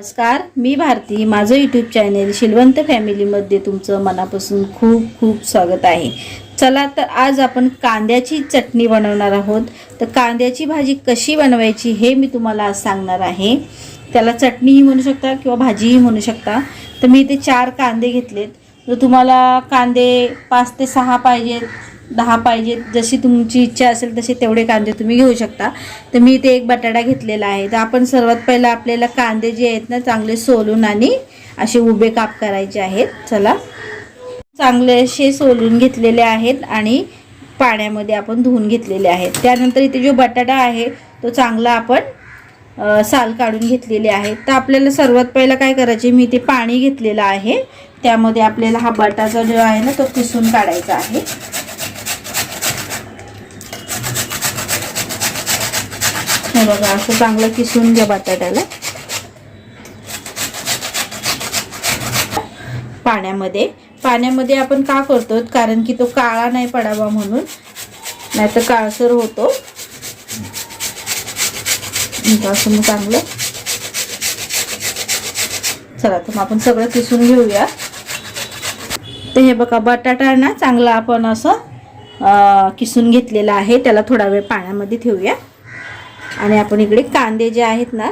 नमस्कार मी भारती. माझं YouTube channel Shilwant फॅमिलीमध्ये तुमचं मनापासून खूप खूप स्वागत आहे. चला तर आज आपण कांद्याची चटणी बनवणार आहोत. तर कांद्याची भाजी कशी बनवायची हे मी तुम्हाला आज सांगणार आहे. त्याला चटणीही म्हणू शकता किंवा भाजीही म्हणू शकता. तर मी इथे चार कांदे घेतलेत. तर तुम्हाला कांदे पाच ते सहा पाहिजेत दहा पाहिजेत जशी तुमची इच्छा असेल तसे तेवढे कांदे तुम्ही घेऊ शकता. तर मी इथे एक बटाटा घेतलेला आहे. तर आपण सर्वात पहिला आपल्याला कांदे जे आहेत ना चांगले सोलून आणि असे उभे काप करायचे आहेत. चला. चांगले असे सोलून घेतलेले आहेत आणि पाण्यामध्ये आपण धुवून घेतलेले आहेत. त्यानंतर इथे जो बटाटा आहे तो चांगला आपण साल काढून घेतलेले आहे तर आपल्याला सर्वात पहिला काय करायचे मी इथे पाणी घेतलेलं आहे. त्यामध्ये आपल्याला हा बटाटा जो आहे ना तो किसून काढायचा आहे. बघा असं चांगलं किसून घ्या बटाट्याला. पाण्यामध्ये. पाण्यामध्ये आपण का करतो? कारण की तो काळा नाही पडावा म्हणून. नाहीतर काळसर होतो. असं मग चांगलं. चला तर मग आपण सगळं किसून घेऊया. तर हे बघा बटाटा ना चांगला आपण असं किसून घेतलेला आहे. त्याला थोडा वेळ पाण्यामध्ये ठेवूया. आणि आपण इकडे कांदे जे आहेत ना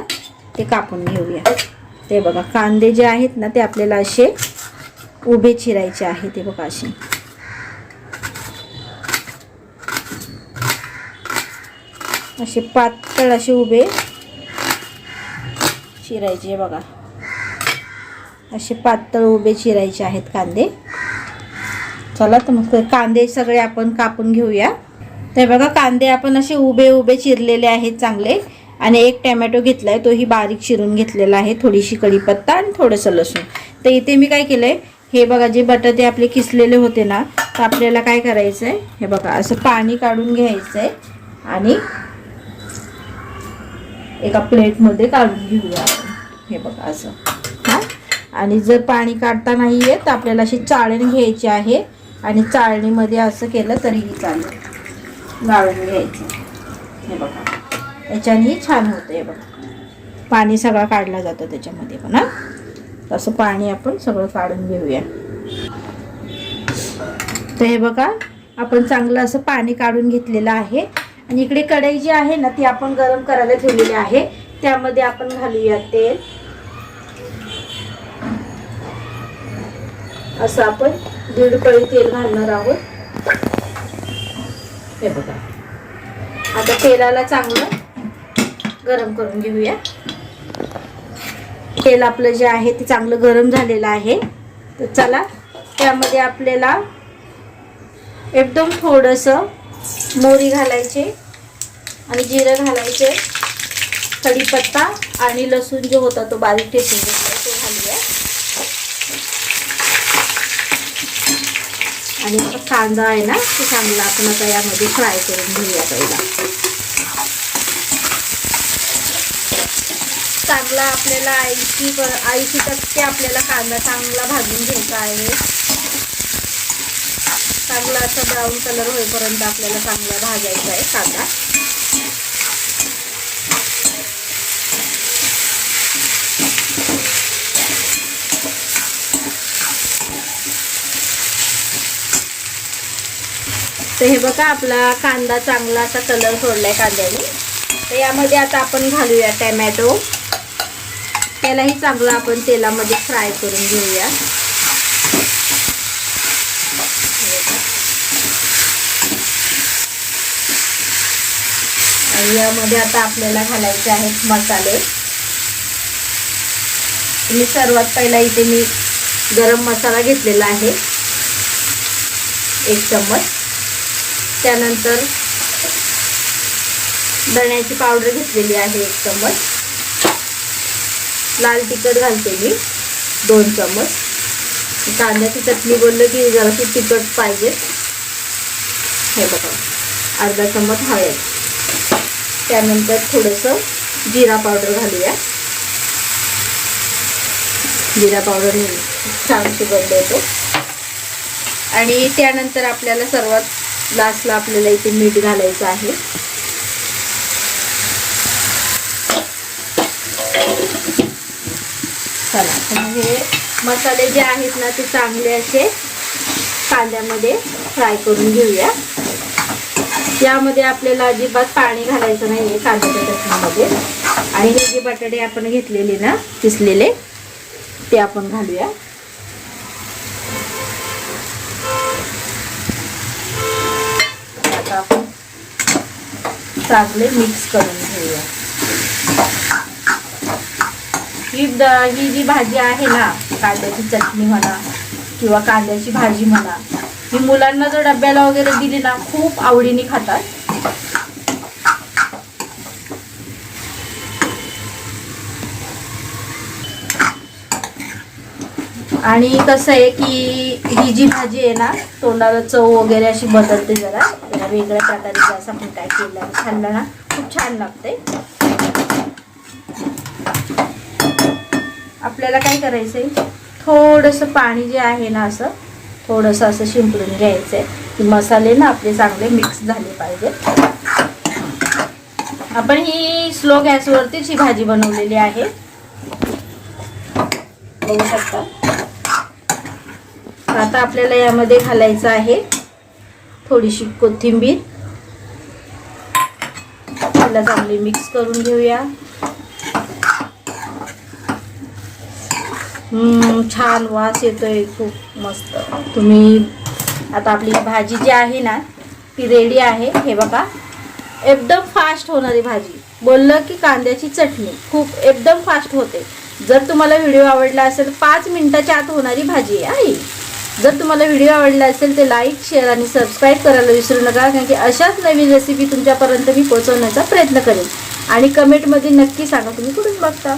ते कापून घेऊया. ते बघा कांदे जे आहेत ना ते आपल्याला असे उभे चिरायचे आहे ते बघा असे. असे पातळ असे उभे चिरायचे बघा. असे पातळ उभे चिरायचे आहेत कांदे. चला तर मग ते कांदे सगळे आपण कापून घेऊया. ते बघा कांदे आपण असे उभे उभे चिरलेले आहेत चांगले. आणि एक टॅमॅटो आहे तोही बारीक चिरून घेतलेला आहे थोडीशी कढीपत्ता आणि थोडंसं लसूण. तर इथे मी काय केलंय हे बघा जे बटाटे आपले किसलेले होते ना तर आपल्याला काय करायचं आहे हे बघा असं पाणी काढून घ्यायचं आहे आणि एका प्लेटमध्ये काढून घेऊया आपण. हे बघा असं. हां? आणि जर पाणी काढता नाही आहे तर आपल्याला अशी चाळण घ्यायची आहे. आणि चाळणीमध्ये असं केलं तरीही चालेल. गाळून घ्यायचं हे बघा. याच्यानेही छान होतं हे बघा. पाणी सगळं काढलं जातं त्याच्यामध्ये पण हां. तसं पाणी आपण सगळं काढून घेऊया. तर हे बघा आपण चांगलं असं पाणी काढून घेतलेलं आहे. आणि इकडे कढई जी आहे ना ती आपण गरम करायला ठेवलेली आहे. त्यामध्ये आपण घालूया तेल. असं आपण दीड पळी तेल घालणार आहोत. हे बघा. आता तेलाला चांगलं गरम करून घेऊया. तेल आपलं जे आहे ते चांगलं गरम झालेलं आहे. तर चला त्यामध्ये आपल्याला एकदम थोडंसं मोरी घालायचे आणि जिरं घालायचे कढीपत्ता आणि लसूण जो होता तो बारीक ठेचून घेतला तो घालूया. आणि आता कांदा आहे ना तो चांगला आपण आता यामध्ये फ्राय करून घेऊया पहिला. चांगला आपल्याला ऐंशी ऐंशी टक्के आपल्याला कांदा चांगला भाजून घ्यायचा आहे. चांगला असा ब्राऊन कलर होईपर्यंत आपल्याला चांगला भाजायचा आहे कांदा. तर हे बघा आपला कांदा चांगला असा कलर सोडलाय कांद्याने. तर यामध्ये आता आपण घालूया टॅमॅटो. त्यालाही चांगलं आपण तेलामध्ये फ्राय करून घेऊया. यामध्ये आता आपल्याला घालायचे आहेत मसाले. मी सर्वात पहिला इथे मी गरम मसाला घेतलेला आहे. एक चम्मच. त्यानंतर धण्याची पावडर घेतलेली आहे एक चम्मच. लाल तिखट घालते मी दोन चम्मच. कांद्याची चटणी बोललं की जराशी तिखट पाहिजे. हे बघा अर्धा चम्मच हळद. त्यानंतर थोडंसं जिरा पावडर घालूया. जिरा पावडर छान सुगंध येतो आणि त्यानंतर आपल्याला सर्वात लास्टला आपल्याला इथे मीठ घालायचं आहे. चला हे मसाले जे आहेत ना ते चांगले असे कांद्यामध्ये फ्राय करून घेऊया. यामध्ये आपल्याला अजिबात पाणी घालायचं नाही आहे कांद्याच्या चटणीमध्ये. आणि हे जे बटाटे आपण घेतलेले ना किसलेले ते आपण घालूया. आपण चांगले मिक्स करून घेऊया. ही द- ही जी भाजी आहे ना कांद्याची चटणी म्हणा किंवा कांद्याची भाजी म्हणा ही मुलांना जर डब्याला वगैरे दिली ना खूप आवडीने खातात. आणि कसं आहे की ही जी भाजी आहे ना तोंडाला चव वगैरे अशी बदलते जरा. वेगळ्या प्रकारे असं आपण काय केलं खाल्लं ना खूप छान लागते आपल्याला काय करायचं आहे थोडंसं पाणी जे आहे ना असं थोडंसं असं शिंपडून घ्यायचं आहे की मसाले ना आपले चांगले मिक्स झाले पाहिजेत. आपण ही स्लो गॅसवरतीच ही भाजी बनवलेली आहे. बघू शकता. आता आपल्याला यामध्ये घालायचं आहे थोडीशी कोथिंबीर. त्याला चांगली मिक्स करून घेऊया. छान वास येतोय खूप मस्त. तुम्ही आता आपली भाजी जी आहे ना ती रेडी आहे. हे बघा एकदम फास्ट होणारी भाजी. बोललं की कांद्याची चटणी. खूप एकदम फास्ट होते. जर तुम्हाला व्हिडिओ आवडला असेल पाच मिनिटाच्या आत होणारी भाजी आहे. आई जर तुम्हाला व्हिडिओ आवडला असेल तर लाईक शेअर आणि सबस्क्राईब करायला विसरू नका कारण की अशाच नवीन रेसिपी तुमच्यापर्यंत मी पोहोचवण्याचा प्रयत्न करेन. आणि कमेंटमध्ये नक्की सांगा तुम्ही कुठून बघता?